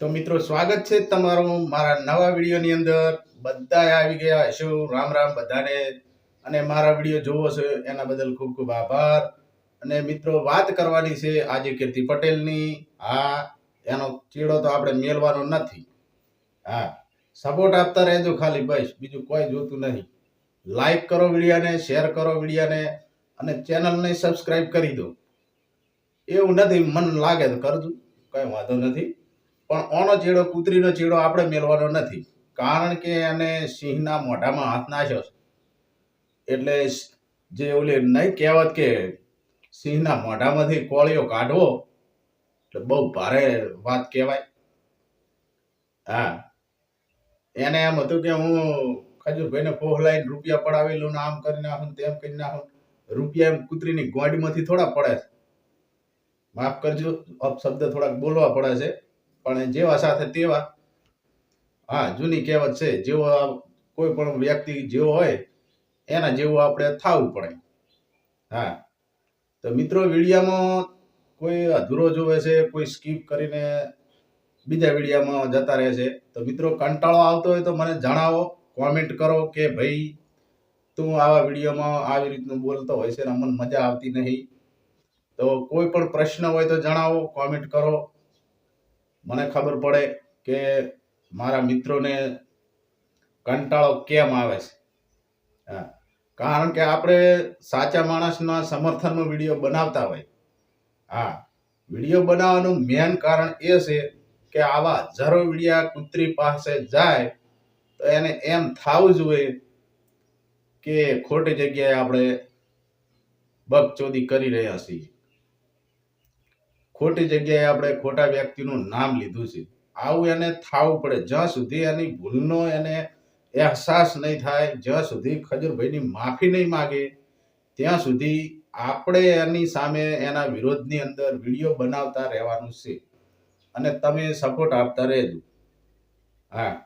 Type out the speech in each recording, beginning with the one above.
તો મિત્રો, સ્વાગત છે તમારું મારા નવા વિડીયોની અંદર. બધા આવી ગયા હશો. રામ રામ બધાને. અને મારા વીડિયો જોવો છો એના બદલ ખૂબ ખૂબ આભાર. અને મિત્રો, વાત કરવાની છે આજે કીર્તિ પટેલની. હા, એનો ચીડો તો આપણે મેળવાનો નથી. હા સપોર્ટ આપતા રહેજો ખાલી બસ. બીજું કોઈ જોતું નહીં. લાઈક કરો વિડીયાને શેર કરો વિડીયાને, અને ચેનલને સબસ્ક્રાઈબ કરી દો. એવું નથી, મન લાગે તો કરજો. કઈ વાંધો નથી. પણ ઓનો ચેડો કૂતરીનો ચેડો આપણે મેળવાનો નથી. કારણ કે એને સિંહના મોઢામાં હાથ નાખ્યો છે. એટલે જે ઓલી નહીં કહેવત કે સિંહના મોઢામાંથી કોળિયો કાઢવો, એટલે બહુ ભારે વાત કહેવાય. હા. એને એમ હતું કે હું ખજૂરભાઈને પોહલાઈને રૂપિયા પડાવેલું ને આમ કરી નાખું તેમ કરી નાખું. રૂપિયા એમ કૂતરીની ગોંડીમાંથી થોડા પડે છે. માફ કરજો, અપશબ્દ થોડાક બોલવા પડે છે. પણ જેવા સાથે તેવા, હા, જૂની કહેવત છે, જેવો કોઈ પણ વ્યક્તિ જેવો હોય, એના જેવું આપણે થવું પડે. હા. તો મિત્રો, વિડીયામાં કોઈ અધૂરો જોવે છે, કોઈ સ્કીપ કરીને બીજા વિડીયામાં જતા રહે છે, તો મિત્રો, કંટાળો આવતો હોય તો મને જણાવો કોમેન્ટ કરો કે ભાઈ, તું આવા વિડીયોમાં આવી રીતનું બોલતો હોય છે ને, અમને મજા આવતી નહીં. તો કોઈ પણ પ્રશ્ન હોય તો જણાવો કોમેન્ટ કરો. મને ખબર પડે કે મારા મિત્રોને કંટાળો કેમ આવે છે. હા. કારણ કે આપણે સાચા માણસના સમર્થનનો વીડિયો બનાવતા હોય. હા. વીડિયો બનાવવાનું મેન કારણ એ છે કે આવા હજારો વિડીયા કૂતરી પાસે જાય, તો એને એમ થવું જોઈએ કે ખોટી જગ્યાએ આપણે બકચોદી કરી રહ્યા છીએ. ખોટી જગ્યાએ આપણે ખોટા વ્યક્તિનું નામ લીધું છે. આવું એને થાવું પડે. જ્યાં સુધી એની ભૂલનો એને અહેસાસ નહીં થાય, જ્યાં સુધી ખજૂરભાઈની માફી નહીં માગે, ત્યાં સુધી આપણે એની સામે એના વિરોધની અંદર વીડિયો બનાવતા રહેવાનું છે. અને તમે સપોર્ટ આપતા રહેજો. હા.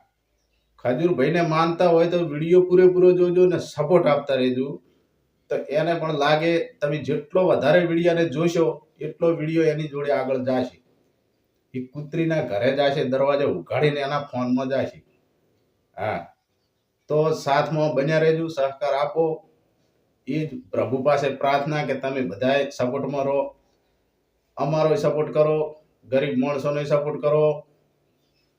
ખજૂરભાઈને માનતા હોય તો વીડિયો પૂરેપૂરો જોજો ને સપોર્ટ આપતા રહેજો. તો એને પણ લાગે તમે જેટલો વધારે વિડીયોને જોશો, એટલો વીડિયો એની જોડે આગળ જશે. એ કૂતરીના ઘરે જશે, દરવાજો ઉઘાડીને એના ફોનમાં જશે. હા. તો સાથમાં બન્યા રહેજો, સહકાર આપો. એ જ પ્રભુ પાસે પ્રાર્થના કે તમે બધાએ સપોર્ટમાં રહો. અમારો સપોર્ટ કરો, ગરીબ માણસોનો સપોર્ટ કરો.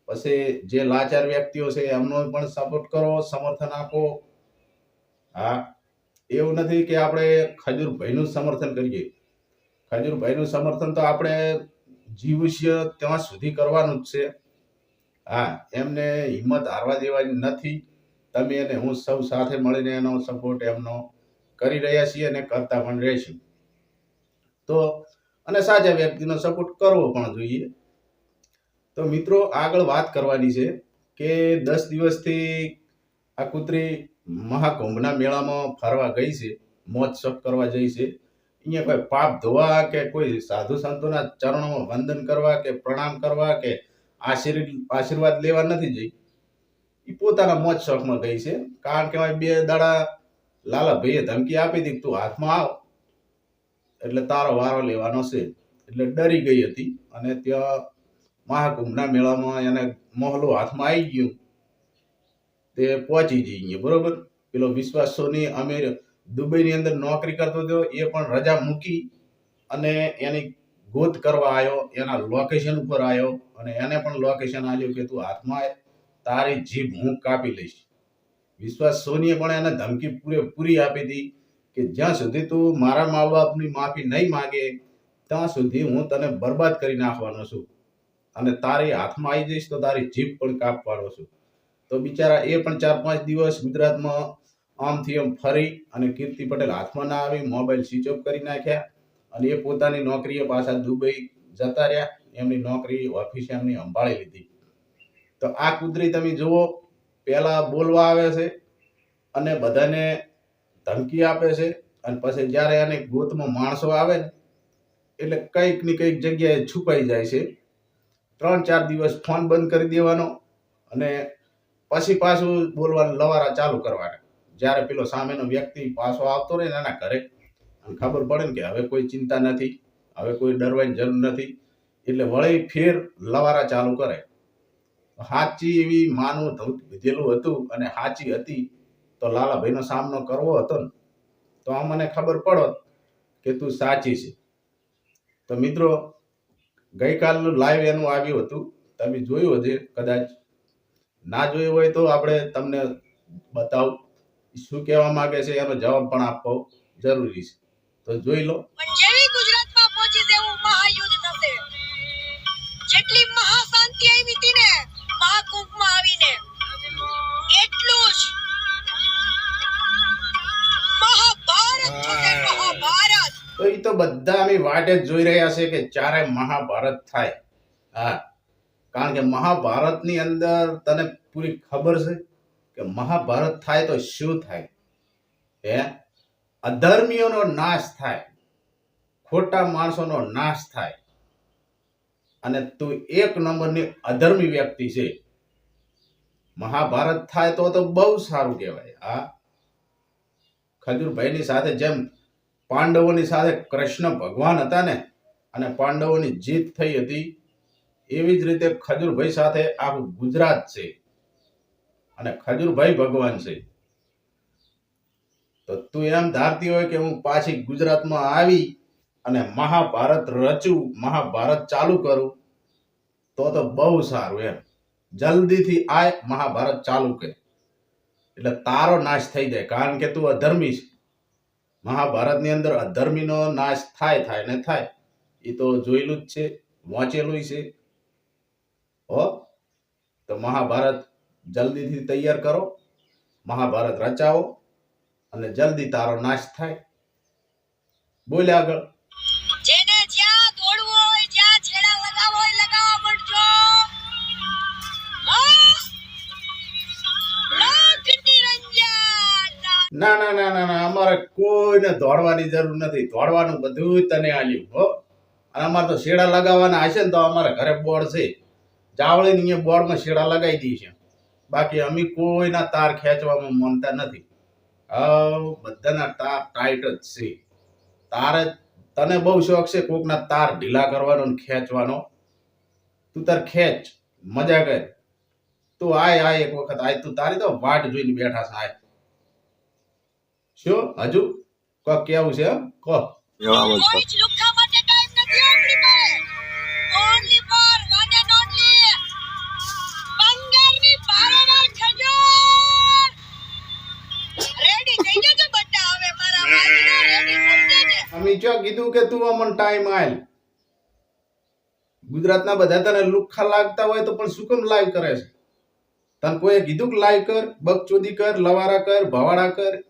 પછી જે લાચાર વ્યક્તિઓ છે એમનો પણ સપોર્ટ કરો, સમર્થન આપો. હા. એવું નથી કે આપણે ખજૂરભાઈનું સમર્થન કરીએ. ખજૂરભાઈનું સમર્થન તો આપણે જીવશ્ય ત્યાં સુધી કરવાનું જ છે. હા, એમને હિંમત હારવા દેવાની નથી. તમે અને હું સૌ સાથે મળીને એનો સપોર્ટ એમનો કરી રહ્યા છીએ અને કરતા પણ રહીશું. તો, અને સાચા વ્યક્તિનો સપોર્ટ કરવો પણ જોઈએ. તો મિત્રો, આગળ વાત કરવાની છે કે દસ દિવસથી આ કૂતરી મહાકુંભના મેળામાં ફરવા ગઈ છે, મોજ શોખ કરવા જઈ છે. અહીંયા કોઈ પાપ ધોવા કે કોઈ સાધુ સંતોના ચરણોમાં વંદન કરવા કે પ્રણામ કરવા કે આશીર્વાદ લેવા નથી જઈ. એ પોતાના મોજ શોખમાં ગઈ છે. કારણ કે બે દાડા લાલા ભાઈએ ધમકી આપી હતી તું હાથમાં આવ. એટલે તારો વારો લેવાનો છે. એટલે ડરી ગઈ હતી અને ત્યાં મહાકુંભના મેળામાં એને મોહલો હાથમાં આવી ગયું. તે પહોંચી જઈએ બરોબર? પેલો વિશ્વાસ સોની અમે દુબઈની અંદર નોકરી કરતો હતો. એ પણ રજા મૂકી અને એની ગોત કરવા આવ્યો. એના લોકેશન ઉપર આવ્યો અને એને પણ લોકેશન આપ્યું કે તું હાથમાં તારી જીભ હું કાપી લઈશ. વિશ્વાસ સોનીએ પણ એને ધમકી પૂરેપૂરી આપી હતી કે જ્યાં સુધી તું મારા મા બાપની માફી નહીં માગે, ત્યાં સુધી હું તને બરબાદ કરી નાખવાનો છું અને તારી હાથમાં આવી જઈશ તો તારી જીભ પણ કાપવાનો છું. તો બિચારા એ પણ ચાર પાંચ દિવસ ગુજરાતમાં આમથી આમ ફરી અને કીર્તિ પટેલ હાથમાં ના આવી, મોબાઈલ સ્વિચ ઓફ કરી નાખ્યા અને એ પોતાની નોકરીએ પાછા દુબઈ જતા રહ્યા. એમની નોકરી ઓફિસ એમની સંભાળી લીધી. તો આ કુદરી તમે જુઓ, પહેલાં બોલવા આવે છે અને બધાને ધમકી આપે છે અને પછી જ્યારે એને ગોતમાં માણસો આવે ને, એટલે કંઈક ને કંઈક જગ્યાએ છુપાઈ જાય છે. ત્રણ ચાર દિવસ ફોન બંધ કરી દેવાનો અને પછી પાછું બોલવાનું, લવારા ચાલુ કરવાના. જ્યારે પેલો સામેનો વ્યક્તિ પાછો આવતો રહે ને એના ઘરે, અને ખબર પડે ને કે હવે કોઈ ચિંતા નથી, હવે કોઈ ડરવાની જરૂર નથી, એટલે વળી ફેર લવારા ચાલુ કરે. સાચી એવી માનું ધૂત વિધેલું હતું અને સાચી હતી, તો લાલાભાઈનો સામનો કરવો હતો ને, તો આ મને ખબર પડો કે તું સાચી છે. તો મિત્રો, ગઈકાલનું લાઈવ એનું આવ્યું હતું, તમે જોયું હશે, કદાચ ના જોયું હોય તો આપણે તમને બતાવું. શું કહેવા માંગે છે એનો જવાબ પણ આપવો જરૂરી છે. તો જોઈ લો. ગુજરાતમાં પહોંચી એવું મહાયુદ્ધ થશે. જેટલી મહાશાંતિ આવી હતી ને મહાકુંભમાં આવીને એટલું જ મહાભારત થશે મહાભારત. તો એ તો બધા અમે વાટે જ જોઈ રહ્યા છે કે ચારે મહાભારત થાય. હા. કારણ કે મહાભારતની અંદર તને પૂરી ખબર છે કે મહાભારત થાય તો શું થાય? હે? અધર્મીઓનો નાશ થાય. ખોટા માણસોનો નાશ થાય. અને તું એક નંબરની અધર્મી વ્યક્તિ છે. મહાભારત થાય તો તો બહુ સારું કહેવાય, હા? ખજૂરભાઈની સાથે જેમ પાંડવોની સાથે કૃષ્ણ ભગવાન હતા ને, અને પાંડવોની જીત થઈ હતી એવી જ રીતે ખજૂરભાઈ સાથે આખું ગુજરાત છે અને ખજૂરભાઈ ભગવાન છે. તો તું એમ ધારતી હોય કે હું પાછી ગુજરાતમાં આવી અને મહાભારત રચું, મહાભારત ચાલુ કરું, તો તો બહુ સારું એમ. જલ્દીથી આય, મહાભારત ચાલુ કર. એટલે તારો નાશ થઈ જાય. કારણ કે તું અધર્મી છે. મહાભારતની અંદર અધર્મીનો નાશ થાય થાય ને થાય. એ તો જોયેલું જ છે વાંચેલું છે. હો? તો મહાભારત જલ્દીથી તૈયાર કરો. મહાભારત રચાવો અને જલ્દી તારો નાશ થાય. બોલે આગળ. ના ના ના ના ના અમારે કોઈને દોડવાની જરૂર નથી. દોડવાનું બધું તને આલ્યું હો. અને અમારે તો શેડા લગાવવાના હશે ને તો અમારે ઘરે બોર્ડ છે. જાવળીને અહીંયા બોર્ડમાં શેડા લગાવી દઈએ છે. બાકી અમે કોઈના તાર ખેંચવામાં માનતા નથી. બધાના તાર ટાઈટ જ છે. તારે તને બહુ શોખ છે કોકના તાર ઢીલા કરવાનો ને ખેંચવાનો. તું તાર ખેંચ મજા કર. તું આય આય એક વખત આય તું તારી તો વાટ જોઈને બેઠા છે આય. શું? હજુ? કોક કેવું છે? એમ? કીધું કે તું અમને ટાઈમ આલ. ગુજરાતના બધા તને લુખ્ખા લાગતા હોય તો પણ શું કેમ લાઈવ કરે છે? તને કોઈએ કીધું કે લાઈવ કર બકચોદી કર, લવારા કર, ભવાડા કર?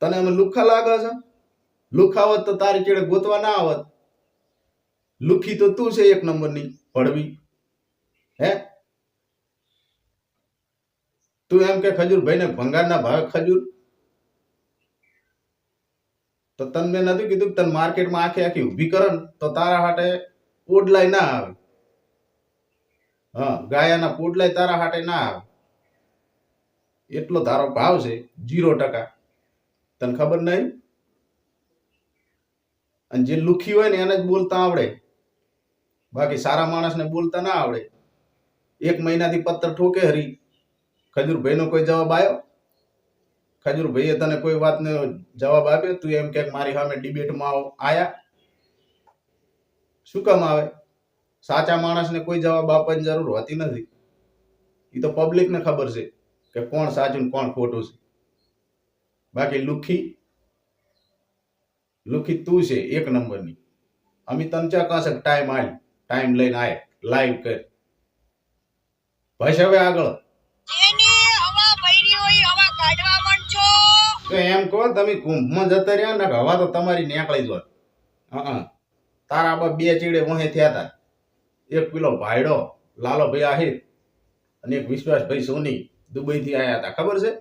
તને અમે લુખ્ખા લાગે છે? લુખ્ખા હોત તો તારી ચેડે ગોતવા ના આવત લુખી તો તું છે એક નંબરની ભળવી હે? તું એમ કે ખજૂર ભાઈને ભંગારના ભાવે ખજૂર? તો તને મેં નથી કીધું તન માર્કેટમાં આખી આખી ઊભી કરે તો તારા હાટે પોડલાય ના આવે. હા, ગાયાના પોડલાય તારા હાટે ના આવે. એટલો તારો ભાવ છે જીરો ટકા. તને ખબર નહીં? અને જે લુખી હોય ને એને જ બોલતા આવડે. બાકી સારા માણસને બોલતા ના આવડે. એક મહિનાથી પત્તર ઠોકે હરી. ખજૂરભાઈનો કોઈ જવાબ આવ્યો ખજૂરભાઈએ તને કોઈ વાતનો જવાબ આપ્યો? તું એમ કે મારી સામે ડિબેટમાં આવો, આયા. શું કામ આવે? સાચા માણસને કોઈ જવાબ આપવાની જરૂર હોતી નથી. એ તો પબ્લિકને ખબર છે કે કોણ સાચું ને કોણ ખોટું છે. બાકી લુખી લુખી તું છે એક નંબરની. અમે તને ચા કાંસે ટાઈમ આલ ટાઈમ લઈને આય, લાઈવ કર. ભાઈ હવે આગળ. જેની હવા ભરી હોય, હવા કાઢવા તો એમ કહો, તમે કુંભમાં જતા રહ્યા ને હવા તો તમારી નીકળી જોત હં તારા બા બે ચીડે વહે થયા હતા એક પેલો ભાઈડો, લાલો ભાઈ આહિર અને એક વિશ્વાસભાઈ સોની દુબઈથી આવ્યા હતા ખબર છે?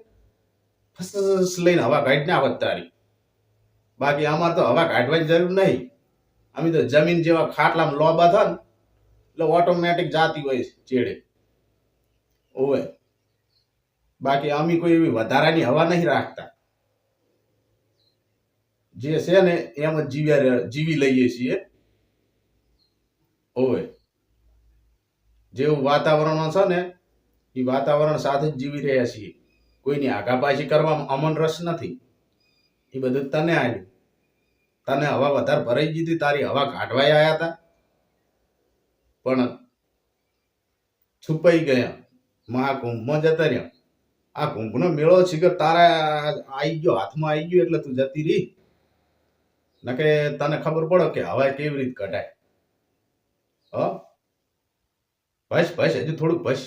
ફસ લઈને હવા ના આવત તારી. બાકી અમારે તો હવા કાઢવાની જરૂર નહીં. અમે તો જમીન જેવા ખાટલામાં લોબા થાય ને, એટલે ઓટોમેટિક જાતી હોય ચેડે. ઓવે. બાકી અમે કોઈ એવી વધારાની હવા નહીં રાખતા. જે છે ને, એમ જ જીવ્યા જીવી લઈએ છીએ. ઓવે. જેવું વાતાવરણ છે ને, એ વાતાવરણ સાથે જ જીવી રહ્યા છીએ. કોઈની આગાપાછી કરવામાં અમન રસ નથી. એ બધું તને આવ્યું તને હવા વધારે ભરાઈ દીધી તારી હવા કાઢવાઈ આવ્યા હતા. પણ છુપાઈ ગયા. મહાકુંભમાં જતા રહ્યા. આ કુંભનો મેળો છે કે તારા આવી ગયો, હાથમાં આવી ગયો એટલે તું જતી રહી. નકે તને ખબર પડે કે હવા કેવી રીતે કઢાય? હ? બસ બસ હજુ થોડુંક બસ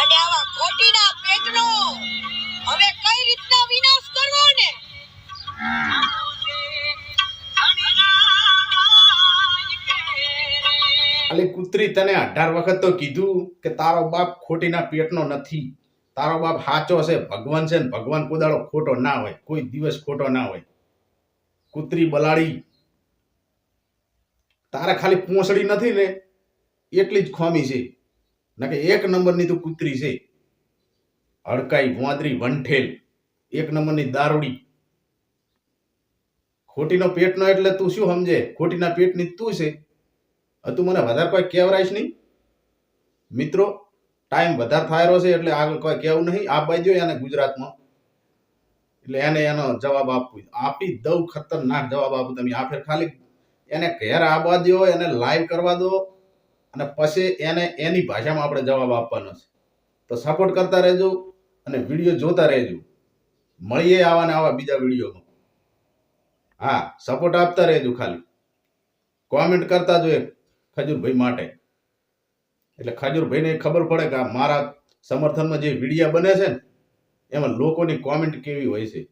અને આવા ખોટીના પેટનો હવે કઈ રીતના વિનાશ કરવો ને? ખાલી કૂતરી તને અઢાર વખત તો કીધું કે તારો બાપ ખોટીના પેટનો નથી. તારો બાપ સાચો છે ભગવાન છે ને ભગવાન કોદાળો ખોટો ના હોય કોઈ દિવસ ખોટો ના હોય. કૂતરી બલાડી તારે ખાલી પોસડી નથી ને, એટલી જ ખોમી છે. ના કે એક નંબરની તું કૂતરી છે. હડકાઈ વાંદરી વંઠેલ. એક નંબરની દારૂડી. ખોટીનો પેટનો એટલે તું શું સમજે? ખોટીના પેટની તું છે. તું મને વધારે કોઈ કહેવરાઈશ નહીં. મિત્રો ટાઈમ વધારે થાયરો છે એટલે આગળ કોઈ કહેવું નહીં. આપવા દો અને ગુજરાતમાં. એટલે એને એનો જવાબ આપવું આપી દઉં ખતરનાક જવાબ આપો તમે આ ફેર ખાલી એને ઘેર આવવા દો એને લાઈવ કરવા દો અને પછી એને એની ભાષામાં આપણે જવાબ આપવાનો છે. તો સપોર્ટ કરતા રહેજો અને વીડિયો જોતા રહેજો. મળીએ આવા ને આવા બીજા વિડીયોમાં હા સપોર્ટ આપતા રહેજો ખાલી. કોમેન્ટ કરતા જોઈએ ખજૂરભાઈ માટે. એટલે ખજૂરભાઈને ખબર પડે કે મારા સમર્થનમાં જે વિડીયા બને છે ને એમાં લોકોની કોમેન્ટ કેવી હોય છે?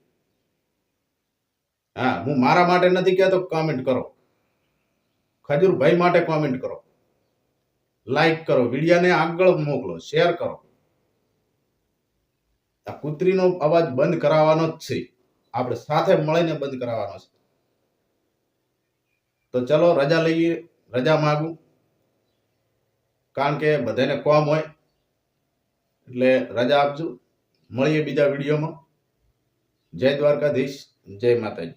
હા, હું મારા માટે નથી કહેતો કોમેન્ટ કરો. ખજૂરભાઈ માટે કોમેન્ટ કરો. લાઈક કરો, વિડીયાને આગળ મોકલો શેર કરો. આ કૂતરીનો અવાજ બંધ કરાવવાનો જ છે. આપણે સાથે મળીને બંધ કરાવવાનો છે. તો ચલો, રજા લઈએ, રજા માગું. કારણ કે બધાને કોમ હોય. એટલે રજા આપજો. મળીએ બીજા વિડીયોમાં. જય દ્વારકાધીશ જય માતાજી.